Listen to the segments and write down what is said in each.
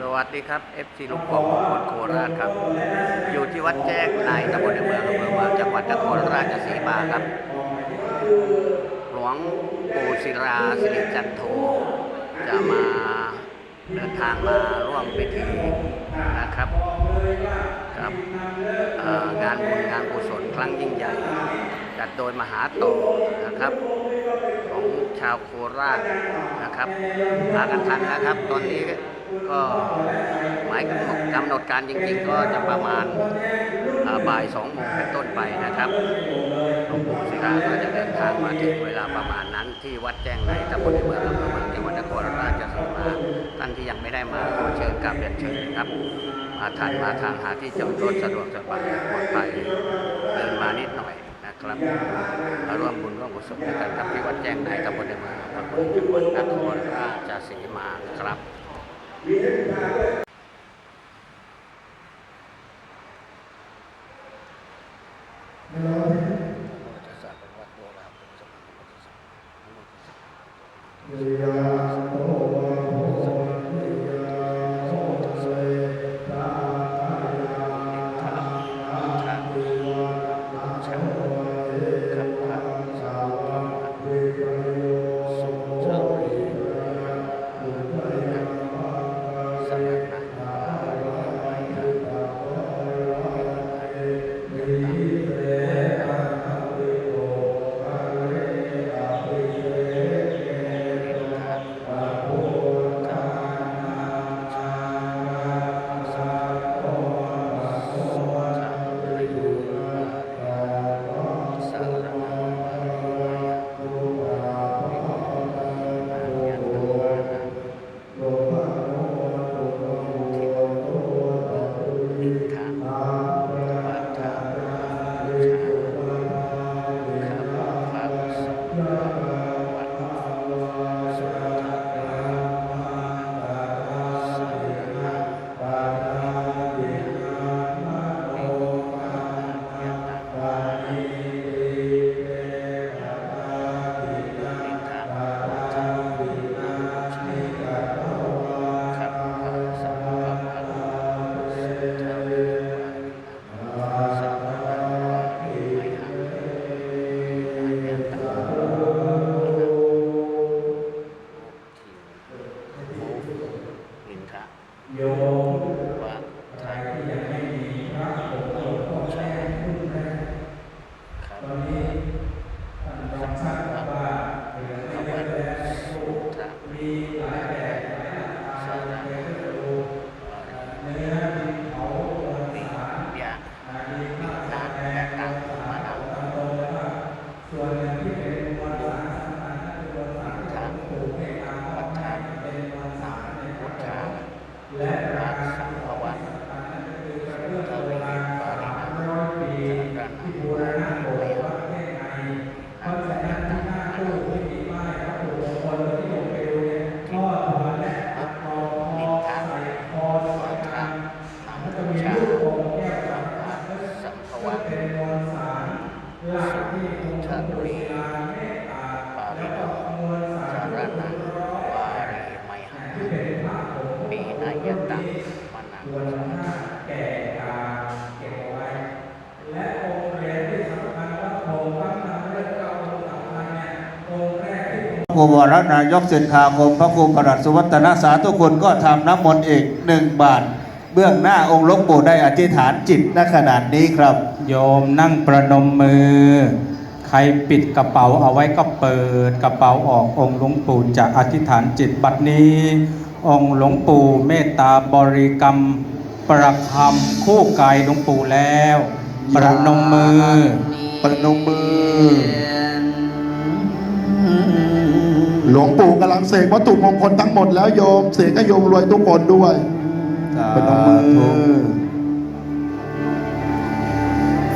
สวัสดีครับ FC ลูกของคนโคราชครับ อยู่ที่วัดแจ้งในตำบลในเมืองอำเภอเมืองจังหวัดนครราชสีมาครับ หลวงปู่ศิลาสิริจันโทจะมาเดินทางมาร่วมพิธีนะครับกับงานบุญงานกุศลครั้งยิ่งใหญ่จัดโดยมหาโตนะครับของชาวโคราชนะครับมากันทันนะครับ ตอนนี้ ก็หมายกำหนดกำหนดการจริงๆ ก็จะประมาณาบ่ายสองโมงเป็นต้นไปนะครับหลวงปู่ศิลาก็จะเดินทางมาถึงเวลาประมาณนั้น ที่วัดแจ้งในตำบลในเมืองอำเภอเมืองจังหวัดนครราชสีมาท่านที่ยังไม่ได้มาขอเชิญกลับเรียนเชิญนะครับมาทานมาทางหาที่จอดรถสะดวกสบายปลอดภัยเดินมานิดหน่อยนะครับมาร่วมบุญร่วมกุศลด้วยกันครับที่วัดแจ้งในตำบลในเมืองอำเภอเมืองจังหวัดนครราชสีมาครับ อิ และรักสังภวันสุท ครูวรนายกเศรษฐาคมพระครูประหลัดสุวัฒนาสาธุคุณก็ทำน้ำมนต์เอกหนึ่งบาท เบื้องหน้าองค์ลวงปู่ได้อธิษฐานจิตณขนาดนี้ครับ โยมนั่งประนมมือ ใครปิดกระเป๋าเอาไว้ก็เปิดกระเป๋าออกองค์หลวงปู่จะอธิษฐานจิตบัดนี้ องค์หลวงปู่เมตตาบริกรรม ประคำคู่กายหลวงปู่แล้ว ประนมมือ ประนมมือ หลวงปู่กำลังเสกวัตถุมงคลทั้งหมดแล้วโยมเสกให้โยมรวยทุกคนด้วยเประนมมือ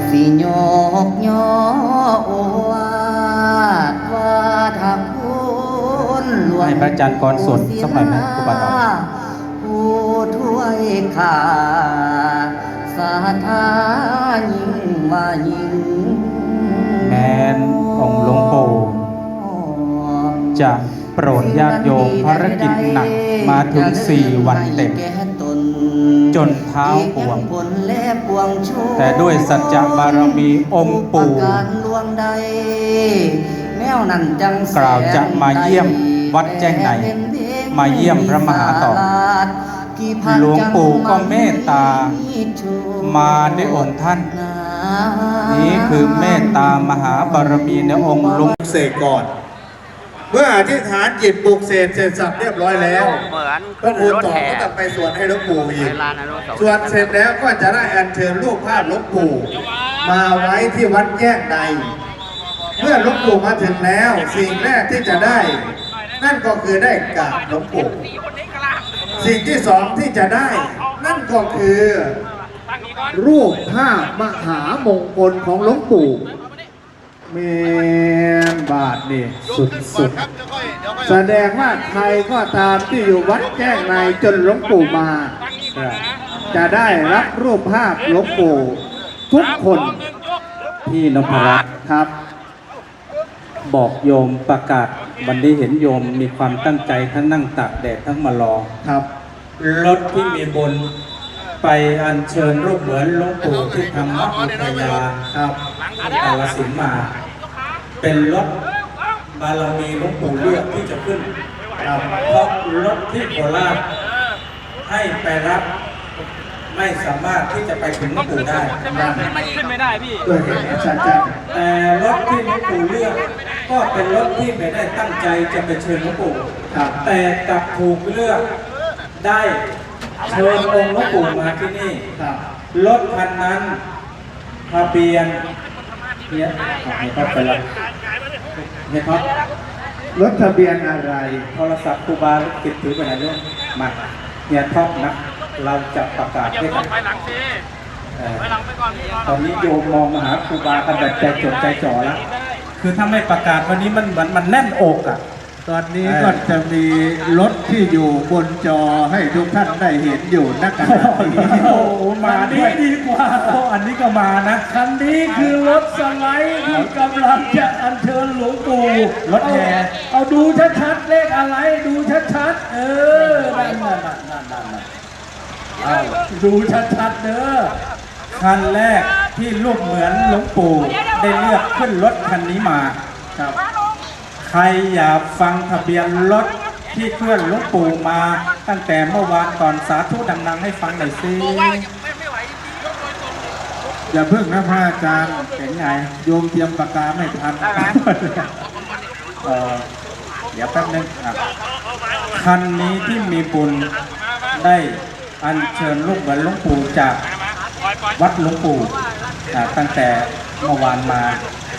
สิโยกโยโอวาทว่าทำคุณหลวงให้พระอาจารย์กรสวดสักหน่อยไหมครูบาตอผู้ถ้วยขาสาธายิ่งว่ายิ่งแม้นองหลวงปู่ จะโปรดญาติโยมภารกิจหนักมาถึง4วันเต็มจนเท้าปวง แต่ด้วยสัจจะบารมีองค์ปู่กล่าวจะมาเยี่ยมวัดแจ้งในมาเยี่ยมพระมหาต่อหลวงปู่ก็เมตตา มาด้วยองค์ท่าน นี้คือเมตตามหาบารมีในองค์หลวงเสกก่อน เมื่ออธิษฐานจิตปลุกเสกเสร็จสับเรียบร้อยแล้วเหมือนพระครูรถต่อแห่ก็จะไปสวดให้หลวงปู่อีในกลานอนุสาวสวรีดย์เสร็จแล้วก็จะได้อัญเชิญรูปภาพหลวงปู่ มาไว้ที่วัดแยกในเมื่อหลวงปู่มาถึงแล้วสิ่งแรกที่จะได้ นั่นก็คือได้กราบหลวงปู่สิ่งที่สองที่จะได้ นั่นก็คือ รูปภาพมหามงคลของหลวงปู่เมนบาทนี่สุดสุดๆแสดงว่าใครก็ตามที่อยู่วัดแจ้งในจนหลวงปู่มา จะได้รับรูปภาพหลวงปู่ทุกคนที่นพรัตน์ครับ บอกโยมประกาศวันนี้เห็นโยมมีความตั้งใจทั้งนั่งตากแดดทั้งมารอครับรถที่มีบนไปอัญเชิญรูปเหมือนหลวงปู่ที่ธรรมอุทยาครับกาลสินธุ์มา เป็นรถบารมีหลวงปู่เลือกที่จะขึ้นครับเพราะรถที่โคราชให้ไปรับไม่สามารถที่จะไปถึงหลวงปู่ได้ ขึ้นไม่ได้พี่ ด้วยเหตุนี้ชัดเจนแต่รถที่หลวงปู่เลือก ก็เป็นรถที่ไม่ได้ตั้งใจจะไปเชิญหลวงปู่ ครับ แต่กลับถูกเลือกได้เชิญองค์หลวงปู่มาที่นี่ ครับ รถคันนั้นทะเบียน เนี่ยเอาให้เขาไปละให้เขารถทะเบียนอะไรโทรศัพท์ครูบาติดถือไปไหนด้วยมาเนี่ยท็อปนะเราจะประกาศให้กันไปหลังสิเอ่อไปหลังไปก่อนพี่ก่อนตอนนี้โยมมองมาหาครูบากันแบบใจจดใจจ่อแล้วคือถ้าไม่ประกาศวันนี้มันเหมือนมันแน่นอกอะตอนนี้ก็จะมีรถที่อยู่บนจอให้ทุกท่านได้เห็นอยู่นักขณะนี้โอ้โหมาด้วยดีกว่าอันนี้ก็มานะคันนี้คือรถ สไลด์ที่กำลังจะอัญเชิญหลวงปู่รถแห่เอาดูชัดๆเลขอะไรดูชัดๆเออนั่นนั่นนั่นนั่นนั่นนั่นเอาดูชัดๆเด้อ คันแรกที่รูปเหมือนหลวงปู่ได้เลือกขึ้นรถคันนี้มาครับ ใครอยากฟังทะเบียนรถที่เคลื่อนหลวงปู่มา ตั้งแต่เมื่อวานก่อนสาธุดังๆให้ฟังหน่อยสิ อย่าเพิ่งนะพระอาจารย์เป็นไงโยมเตรียมปากกาไม่ทันเอ่อเดี๋ยวแป๊บนึงอะคันนี้ที่มีบุญได้อัญเชิญลูกเหมือนหลวงปู่จากวัดหลวงปู่อะตั้งแต่เมื่อวานมา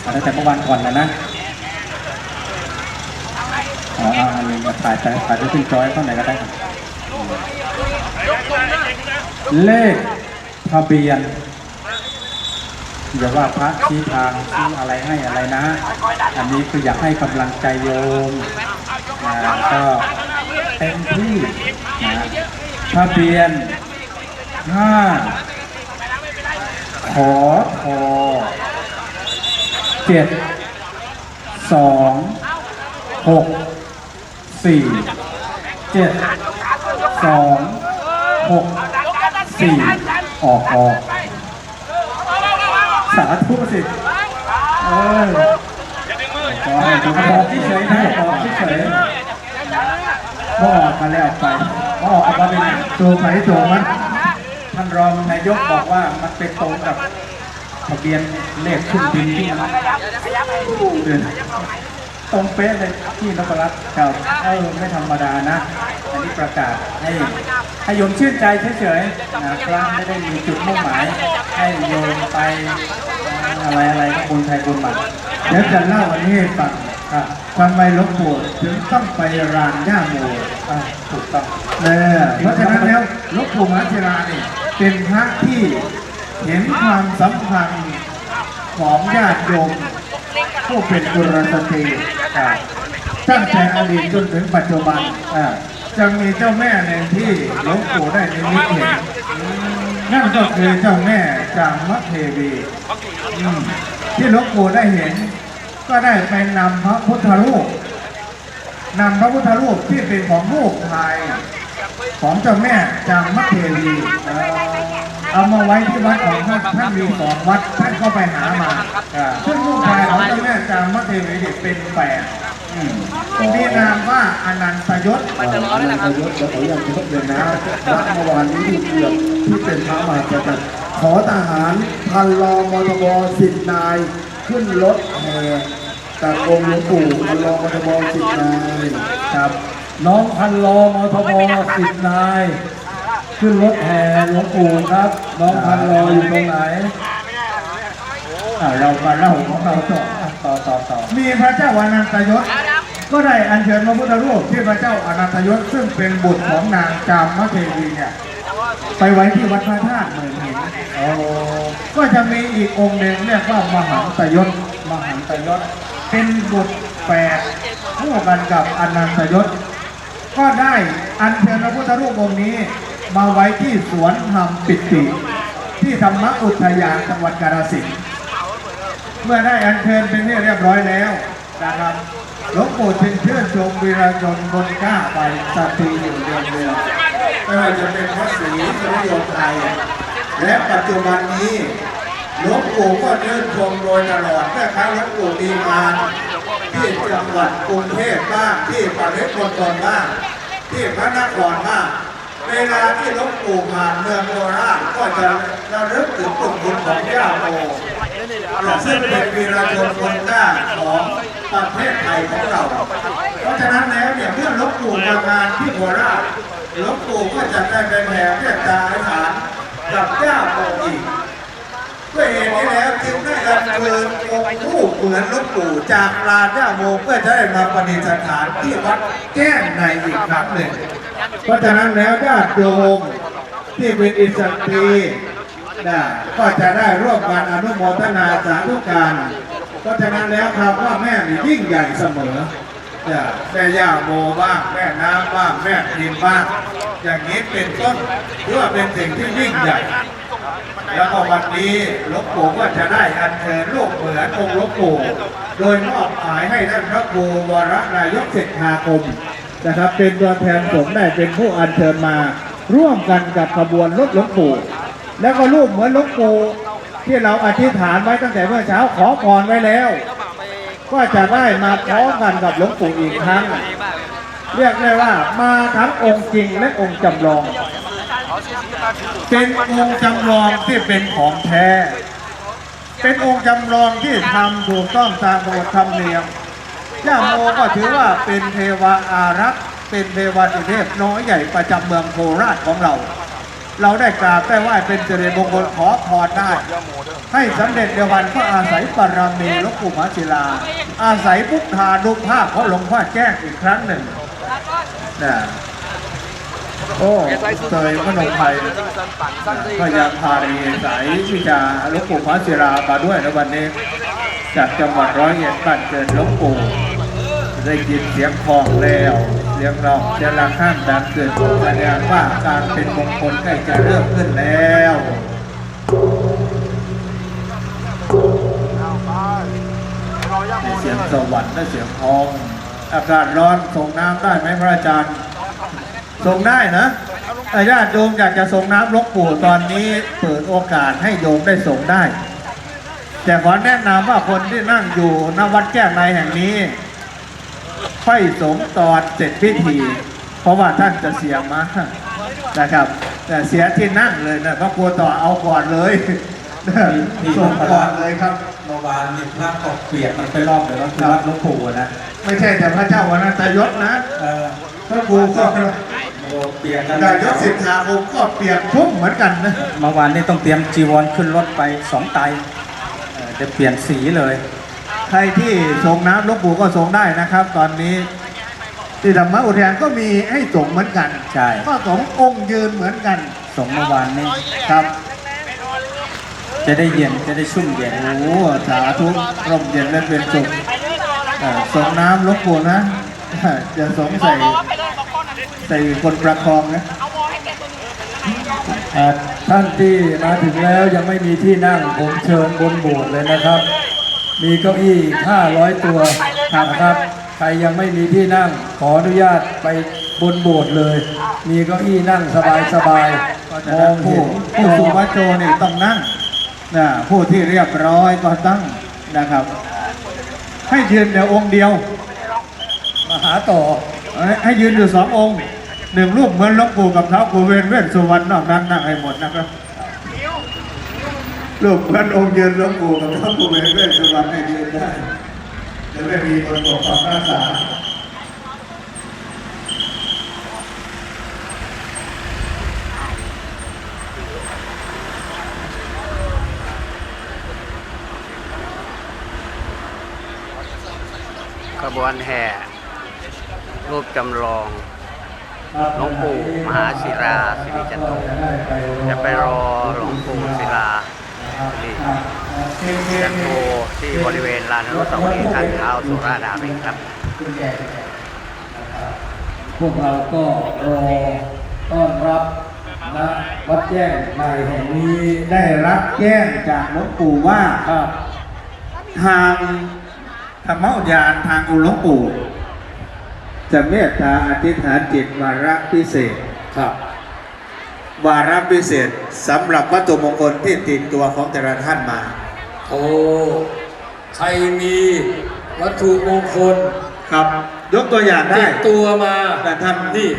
อะตั้งแต่เมื่อวานก่อนนะนะอ๋ออันนี้มาถ่ายไปถ่ายไปขึ้นจอยเท่าไหนก็ได้ครับเลขทะเบียน อย่าว่าพระชี้ทางชี้อะไรให้อะไรนะ อันนี้คืออยากให้กำลังใจโยมนะก็เต็มที่นะทะเบียนห้าขอทอเจ็ดสองหกสี่เจ็ดสองหกสี่ออกออก สาธุสิเออขอให้ทุกบอกที่เฉยนะบอกที่เฉยบอกมาแล้วไปบอกเอกมาเป็นตัวไหนตัวมันท่านรองนายกบอกว่ามันเป็นตรงกับทะเบียนเลขขึ้นบินที่มันเดิน ตรงเป๊ะเลยที่นพรัตน์ครับเออไม่ธรรมดานะ อันนี้ประกาศให้ให้โยมชื่นใจเฉยๆนะครับไม่ได้มีจุดมุ่งหมาย ให้โยมไปอะไรอะไรก็บุญไทยบุญมันเดี๋ยวจะเล่าอันนี้ให้ฟังทำไมหลวงปู่ถึงต้องไปรานย่าโมอะถูกต้องเออเพราะฉะนั้นแล้วหลวงปู่มหาธิราเนี่ยเป็นพระที่เห็นความสัมพันธ์ของญาติโยม ผู้เป็นกุลสตรีอ่าตั้งแต่อดีตจนถึงปัจจุบันจะมีเจ้าแม่หนึ่งที่หลวงปู่ได้นิมิตเห็นนั่นก็คือเจ้าแม่จามเทวีที่หลวงปู่ได้เห็น ก็ได้ไปนำพระพุทธรูปนำพระพุทธรูปที่เป็นของลูกชายของเจ้าแม่จางมัคเทวี เอามาไว้ที่วัดของท่านท่านมีสองวัดท่านก็ไปหามาซึ่งลูกชายของเจ้าแม่จามัคเทวีเนี่ยเป็นแปดอืมมีนามว่าอนันตยศมันจะร้อนแล้วนะครับยศและขออนุญาตยกเรียนนะวัดเมื่อวานนี้ที่เกือบที่เป็นพระมหากษัตริย์ขอทหารพันรอมทบสิบนาย ขึ้นรถแห่กับองค์หลวงปู่พันรอมทบสิบนายครับน้องพันโลมทบสิบนาย ขึ้นรถแห่หลวงปู่ครับ น้องพันโลอยู่ตรงไหนอะเรามาเล่าของเราต่อต่อต่อต่อมีพระเจ้าอนันตยศ ก็ได้อัญเชิญพระพุทธรูปที่พระเจ้าอนันตยศ ซึ่งเป็นบุตรของนางจามเทวีเนี่ยไปไว้ที่วัดพระธาตุเมืองหินก็จะมีอีกองค์หนึ่งเรียกว่ามหันตยศมหันตยศ เป็นบุตรแปดคู่กันกับอนันตยศ ก็ได้อัญเชิญพระพุทธรูปองค์นี้ มาไว้ที่สวนธรรมปิติ ที่ธรรมอุทยานจังหวัดกาฬสินธุ์เมื่อได้อัญเชิญเป็นที่เรียบร้อยแล้วนะครับหลวงปู่จึงเชื่อชมวีรชนบนก้าไปสตรีอยู่เดือนเดือนไม่ว่าจะเป็นพระศรีสริโยไทยและปัจจุบันนี้หลวงปู่ก็เดินชมโดยตลอดเมื่อครั้งหลวงปู่มีงานที่จังหวัดกรุงเทพบ้างที่ปริมณฑลบ้างที่พระนครบ้าง เวลาที่หลวงปู่ผ่านเมืองโคราชก็จะระลึกถึงบุญคุณของย่าโมซึ่งเป็นวีรชนคนหน้าของประเทศไทยของเรา เพราะฉะนั้นแล้วเนี่ยเมื่อหลวงปู่มางานที่โคราชหลวงปู่ก็จะได้ไปแผ่เมตตาอาหารกับเจ้าโมอีกด้วยเหตุนี้แล้ว จึงได้อัญเชิญองค์ผู้เหมือนลวงปู่จากลานเจ้าโมเพื่อจะได้มาประดิษฐานที่วัดแก้งในอีกครั้งหนึ่งเพราะฉะนั้นแล้วญาติโยมที่เป็นอิสตรีนะก็จะได้ร่วมกันอนุโมทนาสาธุการเพราะฉะนั้นแล้วคำว่าแม่ยิ่งใหญ่เสมอนะแม่ย่าโมบ้างแม่น้ำบ้างแม่ดินบ้างอย่างนี้เป็นต้นถือว่าเป็นสิ่งที่ยิ่งใหญ่ แล้วก็วันนี้หลวงปู่ก็จะได้อัญเชิญลูกเหมือนองค์หลวงปู่ โดยมอบหมายให้ท่านพระครูวรนายกเศรษฐาคมนะครับ เป็นตัวแทนสงฆ์ได้เป็นผู้อัญเชิญมาร่วมกันกับขบวนรถหลวงปู่ แล้วก็รูปเหมือนหลวงปู่ที่เราอธิษฐานไว้ตั้งแต่เมื่อเช้าขอพรไว้แล้ว ก็จะได้มาพร้อมกันกับหลวงปู่อีกครั้ง เรียกได้ว่ามาทั้งองค์จริงและองค์จำลอง เป็นองค์จำลองที่เป็นของแท้ เป็นองค์จำลองที่ทำถูกต้องตามกฎธรรมเนียมย่าโมก็ถือว่าเป็นเทวาอารักษ์เป็นเทวาติเทพน้อยใหญ่ประจำเมืองโคราชของเรา เราได้กราบได้ไหว้เป็นสิริมงคลขอพรได้ ให้สำเร็จเดวันก็อาศัยบารมีลวงปู่มาศิลา อาศัยพุทธานุภาพของหลวงพ่อแจ้งอีกครั้งหนึ่งนะ โอ้เตยมโนไทยพยาพารีสายวิชาหลวงปู่มหาศิลามาด้วยในวันนี้จากจังหวัดร้อยเอ็ดบ้านเกิดหลวงปู่ได้ยินเสียงคลองแล้วเสียงร้องเสียงระฆังดังเกิดแสดงว่าการเป็นมงคลใกล้จะเริ่มขึ้นแล้วมีเสียงสวรรค์และเสียงทองอากาศร้อนส่งน้ำได้ไหมพระอาจารย์ ส่งได้นะแต่ญาติโยมอยากจะส่งน้ำหลวงปู่ตอนนี้เปิดโอกาสให้โยมได้ส่งได้ แต่ขอแนะนำว่าคนที่นั่งอยู่ณวัดแก้งในแห่งนี้ค่อยสงตอนเสร็จพิธี เพราะว่าท่านจะเสียมานะครับ แต่เสียที่นั่งเลยนะพระครูต่อเอาก่อนเลยส่งก่อนเลยครับเมื่อวานนี่พระตกเปียกมันไปรอบเดี๋ยวเราคือวัดหลวงปู่อะนะ ไม่ใช่แต่พระเจ้าวันตยศนะเออ พระครูก็โอ้เปียกกันนายกสิทธาคมก็เปียกชุ่มเหมือนกันนะเมื่อวานนี่ต้องเตรียมจีวรขึ้นรถไปสองไตรเออจะเปลี่ยนสีเลย ใครที่ส่งน้ำหลวงปู่ก็ส่งได้นะครับ ตอนนี้ที่ธรรมอุทยานก็มีให้ส่งเหมือนกันใช่ก็สององค์ยืนเหมือนกันส่งเมื่อวานนี้ครับ จะได้เย็นจะได้ชุ่มเย็นโอ้โหสาธุร่มเย็นและเป็นสุขเอ่อส่งน้ำหลวงปู่นะจะสงใส่ ใส่คนประคองนะอ่าท่านที่มาถึงแล้วยังไม่มีที่นั่งผมเชิญบนโบสถ์เลยนะครับ มีเก้าอี้500 ตัวนะครับ ใครยังไม่มีที่นั่งขออนุญาตไปบนโบสถ์เลย มีเก้าอี้นั่งสบายสบายๆมองเห็ผู้นผู้สูงวัยโจนี่ต้องนั่งนะผู้ที่เรียบร้อยก็ตั้งนะครับ ให้ยืนเดียวองค์เดียว มาหาต่อให้ให้ยืนอยู่สององค์ หนึ่งรูปเหมือนหลวงปู่กับเท้ากูเวนเวทสุวรรณนอกนั้นนั่งให้หมดนะครับรูปเหมือนองค์ยืนหลวงปู่กับเท้ากูเวนเวทสุวรรณให้ยืนได้จะไม่มีคนปกปักรักษาขบวนแห่รูปจำลอง หลวงปู่มหาศิลาสิริจันโทจะไปรอหลวงปู่ศิลาสิริจันโทที่บริเวณลานอนุสาวรีย์ท่านเท้าสุรานารีครับ พวกเราก็รอต้อนรับนะวัดแจ้งในแห่งนี้ได้รับแจ้งจากหลวงปู่ว่าครับทางธรรมอุทยานทางองค์หลวงปู่ จะเมตตาอธิษฐานจิตวาระพิเศษครับ วาระพิเศษสำหรับวัตถุมงคลที่ติดตัวของแต่ละท่านมา โอ้ใครมีวัตถุมงคลครับ ยกตัวอย่างได้ติดตัวมาแต่ท่านนี่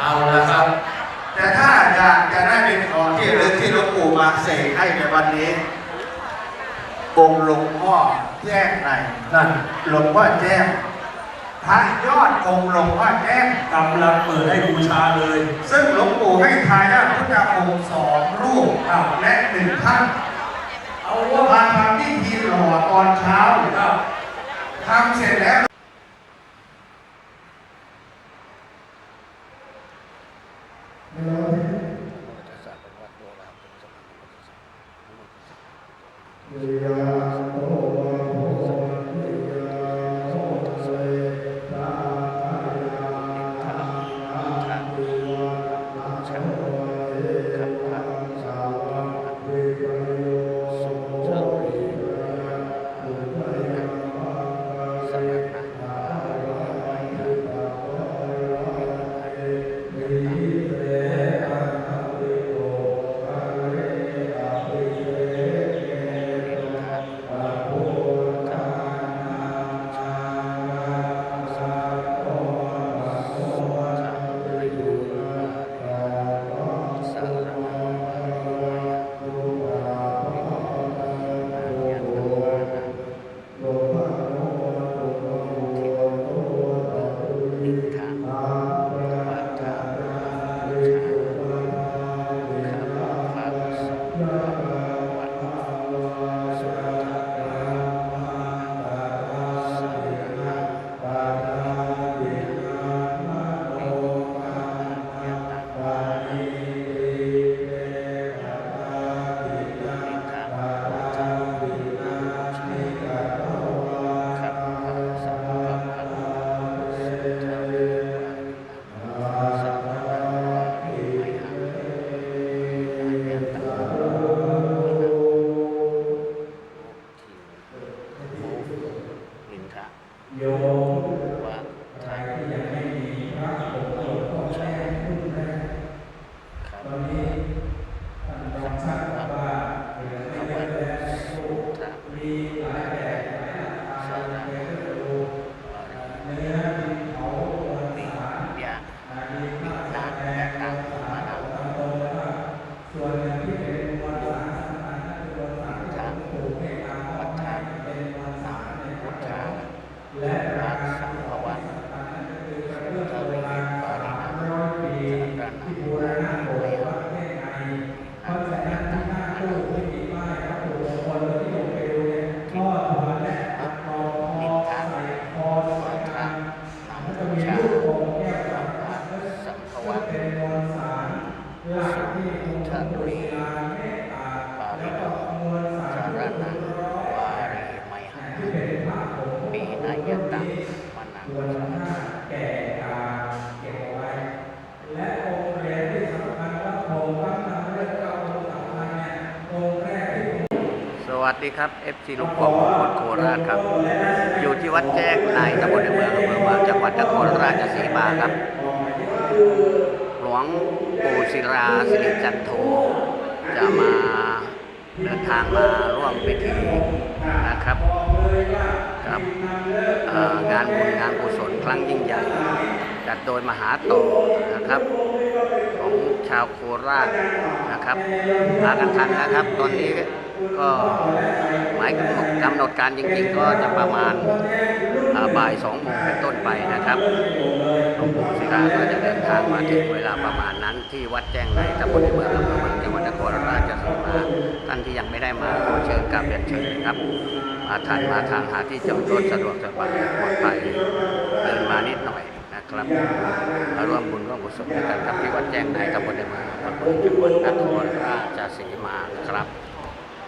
เอาละครับ แต่ถ้าอยากจะได้เป็นของที่ระลึกที่หลวงปู่มาเสกให้ในวันนี้องค์หลวงพ่อแจ้งในนั่นหลวงพ่อแจ้ง พระยอดองค์หลวงพ่อแจ้งกำลังเปิดให้บูชาเลย ซึ่งหลวงปู่ให้ทายาทพุทธองค์สองรูปและหนึ่งท่าน เอาว่ามาทำพิธีหล่อตอนเช้าทำเสร็จแล้วนิ สวัสดีครับ FC ลูกกอกคนโคราชครับ อยู่ที่วัดแจ้งในตำบลในเมืองอำเภอเมืองจังหวัดนครราชสีมาครับ หลวงปู่ศิลาสิริจันโทจะมาเดินทางมาร่วมพิธีนะครับกับงานบุญงานกุศลครั้งยิ่งใหญ่ จัดโดยมหาโตนะครับ ของชาวโคราชนะครับมากันทันนะครับ ตอนนี้ ก็หมายกำหนดการจริงๆ ก็จะประมาณบ่ายสองโมงเป็นต้นไปนะครับหลวงปู่ศิลาก็จะเดินทางมาถึงเวลาประมาณนั้นที่วัดแจ้งในตำบลเมืองอำเภอเมืองจังหวัดนครราชสีมาท่านที่ยังไม่ได้มาขอเชิญกราบเรียนเชิญครับมาทันมาทางหาที่จอดรถสะดวกสบายปลอดภัยเดินมานิดหน่อยนะครับมาร่วมบุญร่วมกุศลกันกับที่วัดแจ้งในตำบลในเมืองอำเภอเมืองจังหวัดนครราชสีมาครับ